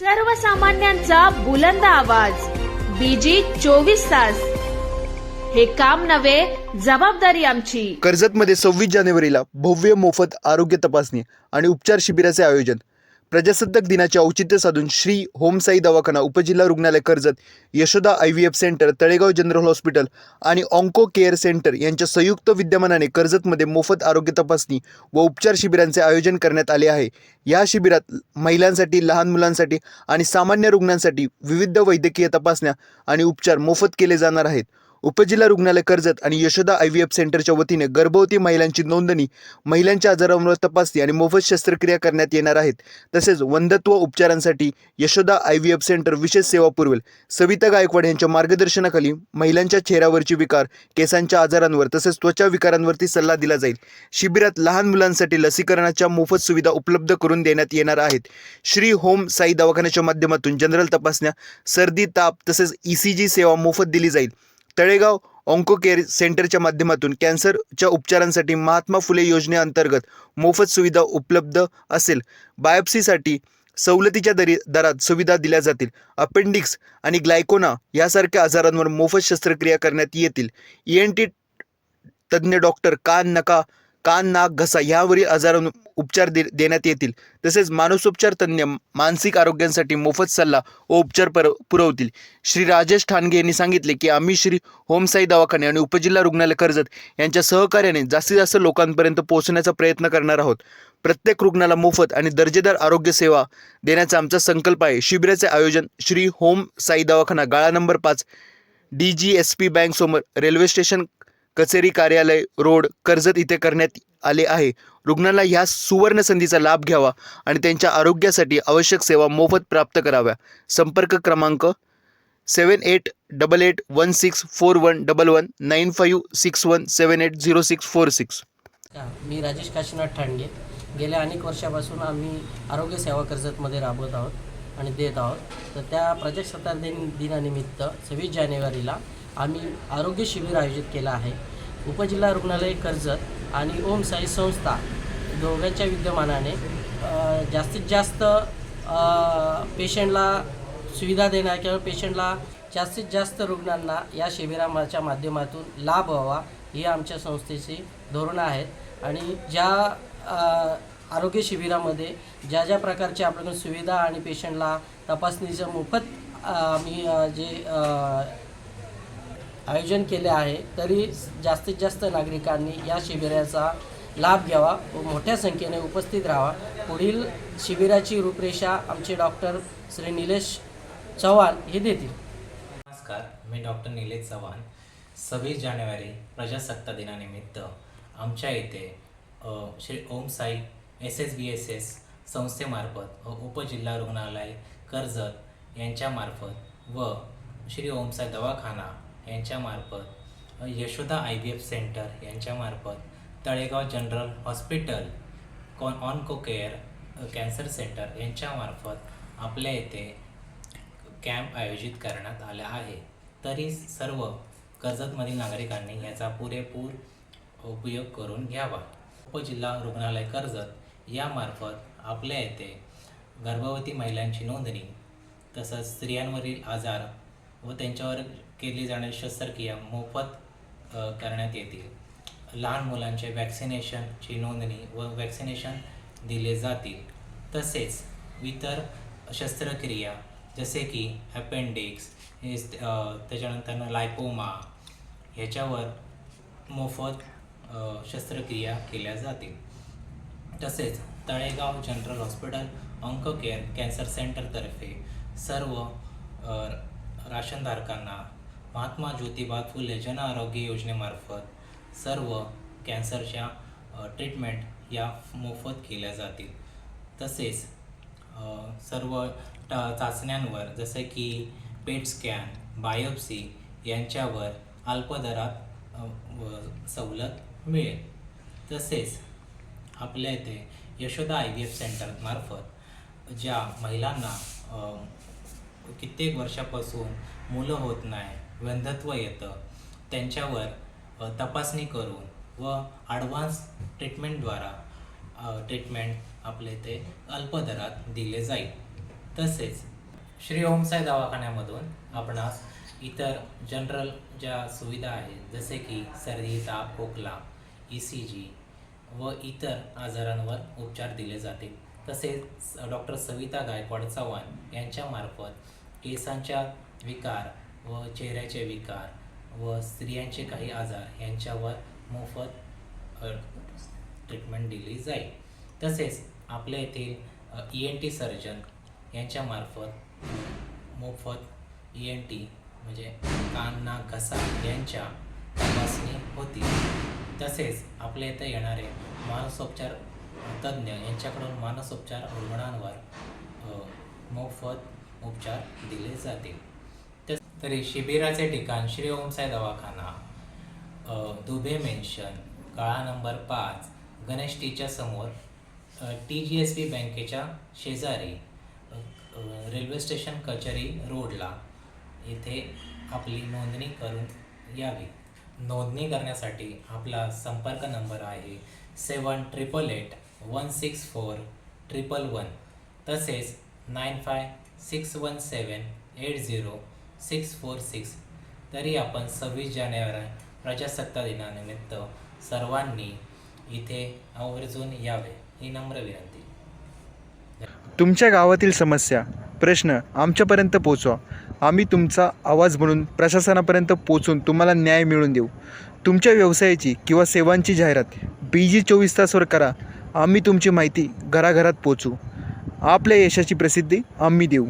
सर्वसामान्यांचा बुलंद आवाज. बीजी चोवीस तास. हे काम नव्हे जबाबदारी आमची. कर्जतमध्ये सव्वीस जानेवारीला भव्य मोफत आरोग्य तपासणी आणि उपचार शिबिराचे आयोजन. प्रजासत्ताक दिनाचे औचित्य साधून श्री होमसाई दवाखाना उपजिल्हा रुग्णालय Karjat Yashoda I V F centre Talegaon general hospital आणि ऑन्को केअर सेंटर यांच्या संयुक्त विद्यमानाने कर्जतमध्ये मोफत आरोग्य तपासणी व उपचार शिबिरांचे आयोजन करण्यात आले आहे. या शिबिरात महिलांसाठी लहान मुलांसाठी आणि सामान्य रुग्णांसाठी विविध वैद्यकीय तपासण्या आणि उपचार मोफत केले जाणार आहेत. उपजिल्हा रुग्णालय कर्जत आणि यशोदा आय व्ही एफ सेंटरच्या वतीने गर्भवती महिलांची नोंदणी महिलांच्या आजारांवर तपासणी आणि मोफत शस्त्रक्रिया करण्यात येणार आहेत. तसेच वंधत्व उपचारांसाठी Yashoda I V F centre विशेष सेवा पुरवेल. सविता गायकवाड यांच्या मार्गदर्शनाखाली महिलांच्या चेहऱ्यावरची विकार केसांच्या आजारांवर तसेच त्वचा विकारांवरती सल्ला दिला जाईल. शिबिरात लहान मुलांसाठी लसीकरणाच्या मोफत सुविधा उपलब्ध करून देण्यात येणार आहेत. श्री होम साई दवाखान्याच्या माध्यमातून जनरल तपासण्या सर्दी ताप तसेच ई सी जी सेवा मोफत दिली जाईल. तळेगाव ऑन्को केअर सेंटरच्या माध्यमातून कॅन्सरच्या उपचारांसाठी महात्मा फुले योजनेअंतर्गत मोफत सुविधा उपलब्ध असेल. बायोप्सीसाठी सवलतीच्या दरी दरात सुविधा दिल्या जातील. अपेंडिक्स आणि ग्लायकोना यासारख्या आजारांवर मोफत शस्त्रक्रिया करण्यात येतील. ई एन टी तज्ज्ञ डॉक्टर कान नका कान नाक घसा यावरील आजारांवर उपचार दे देण्यात येतील. तसेच मानसोपचार तज्ज्ञ मानसिक आरोग्यांसाठी मोफत सल्ला व उपचार पर पुरवतील. श्री राजेश ठाणगे यांनी सांगितले की आम्ही श्री होमसाई दवाखाने आणि उपजिल्हा रुग्णालय कर्जत यांच्या सहकार्याने जास्तीत जास्त लोकांपर्यंत पोहोचण्याचा प्रयत्न करणार आहोत. प्रत्येक रुग्णाला मोफत आणि दर्जेदार आरोग्य सेवा देण्याचा आमचा संकल्प आहे. शिबिराचे आयोजन श्री होम साई दवाखाना गाळा नंबर पाच डी जी एस पी बँकसमोर रेल्वे स्टेशन कचेरी कार्यालय रोड कर्जत इथे करण्यात आले आहे. रुग्णांना ह्या सुवर्ण संधीचा लाभ घ्यावा आणि त्यांच्या आरोग्यासाठी आवश्यक सेवा मोफत प्राप्त कराव्या. संपर्क क्रमांक seven eight double eight one six four one double one nine five six one seven eight zero six four six मी राजेश काशीनाथ ठाणगे. गेल्या अनेक वर्षापासून आम्ही आरोग्य सेवा कर्जतमध्ये राबवत आहोत आणि देत आहोत. तर त्या प्रजासत्ताक दिन दिनानिमित्त सव्वीस जानेवारीला आम्ही आरोग्य शिबिर आयोजित केलं आहे. उपजिल्हा रुग्णालय कर्जत आणि ओम साई संस्था दोघांच्या विद्यमानाने जास्तीत जास्त पेशंटला सुविधा देणार किंवा पेशंटला जास्तीत जास्त रुग्णांना या शिबिराच्या माध्यमातून लाभ व्हावा ही आमच्या संस्थेची धोरणं आहेत. आणि ज्या आरोग्य शिबिरामध्ये ज्या ज्या प्रकारच्या आपल्याकडून सुविधा आणि पेशंटला तपासणीचं मोफत आम्ही जे आयोजन केले आहे तरी जास्तीत जास्त नागरिकांनी या शिबिराचा लाभ घ्यावा व मोठ्या संख्येने उपस्थित राहावा. पुढील शिबिराची रूपरेषा आमचे डॉक्टर श्री निलेश चव्हाण हे देतील. नमस्कार मी डॉक्टर निलेश चव्हाण. सव्वीस जानेवारी प्रजासत्ता दिनानिमित्त आमच्या इथे Shri Om Sai S S B S S संस्थेमार्फत व उपजिल्हा रुग्णालय कर्जत यांच्यामार्फत व श्री ओम साई दवाखाना यांच्यामार्फत Yashoda I V F centre यांच्यामार्फत तळेगाव जनरल हॉस्पिटल कॉन ऑनको केअर कॅन्सर सेंटर यांच्यामार्फत आपल्या येथे कॅम्प आयोजित करण्यात आला आहे. तरी सर्व कर्जतमधील नागरिकांनी याचा पुरेपूर उपयोग करून घ्यावा. उपजिल्हा रुग्णालय कर्जत यामार्फत आपल्या येथे गर्भवती महिलांची नोंदणी तसंच स्त्रियांवरील आजार व त्यांच्यावर केली जाणारी शस्त्रक्रिया मोफत करण्यात येतील. लहान मुलांचे वॅक्सिनेशनची नोंदणी व वॅक्सिनेशन दिले जातील. तसेच इतर शस्त्रक्रिया जसे की अपेंडिक्स त्याच्यानंतर लायपोमा ह्याच्यावर मोफत शस्त्रक्रिया केल्या जातील. तसेच Talegaon general hospital onco care cancer सेंटरतर्फे सर्व राशनधारकांना महात्मा ज्योतिबा फुले जन आरोग्य योजनेमार्फत सर्व कॅन्सरच्या ट्रीटमेंट या मोफत केल्या जातील. तसेच सर्व टा चाचण्यांवर जसे की पेट स्कॅन बायोप्सी यांच्यावर अल्पदरात सवलत मिळेल. तसेच आपल्या इथे यशोदा आय व्ही एफ सेंटरमार्फत ज्या महिलांना कित्येक वर्षापासून मुलं होत नाही वंधत्व येतं. त्यांच्यावर तपासणी करून व ॲडव्हान्स ट्रीटमेंटद्वारा ट्रीटमेंट आपले ते अल्प दरात दिले जाईल. तसेच श्री ओमसाई दवाखान्यामधून आपणास इतर जनरल ज्या सुविधा आहेत जसे की सर्दी ताप खोकला ई सी जी व इतर आजारांवर उपचार दिले जाते. तसेच डॉक्टर सविता गायकवाड चव्हाण यांच्यामार्फत केसांच्या विकार व चेहऱ्याचे विकार व स्त्रियांचे काही आजार यांच्यावर मोफत ट्रीटमेंट दिली जाईल. तसेच आपल्या येथील ई एन टी सर्जन यांच्यामार्फत मोफत ई एन टी म्हणजे कान नाक घसा यांच्या तपासणी होती. तसेच आपल्या इथं येणारे मानसोपचार तज्ज्ञ यांच्याकडून मानसोपचार रुग्णांवर मोफत उपचार दिले जातील तरी शिबिराचे ठिकाण श्री ओमसाई दवाखाना दुबे मेन्शन काळा नंबर पाच गणेश टीच्या समोर टी जी एस बी बँकेच्या शेजारी रेल्वे स्टेशन कचेरी रोडला येथे आपली नोंदणी करून यावी. नोंदणी करण्यासाठी आपला संपर्क नंबर आहे seven triple eight one six four triple one. तसेच nine five six one seven eight zero six four six तरी आपण सव्वीस जानेवारी प्रजासत्ताक दिनानिमित्त सर्वांनी इथे आवर्जून यावे ही नम्र विनंती. तुमच्या गावातील समस्या प्रश्न आमच्यापर्यंत पोचवा. आम्ही तुमचा आवाज म्हणून प्रशासनापर्यंत पोचून तुम्हाला न्याय मिळवून देऊ. तुमच्या व्यवसायाची किंवा सेवांची जाहिरात बी जी चोवीस तासवर करा. आम्ही तुमची माहिती घराघरात पोचू. आपल्या यशाची प्रसिद्धी आम्ही देऊ.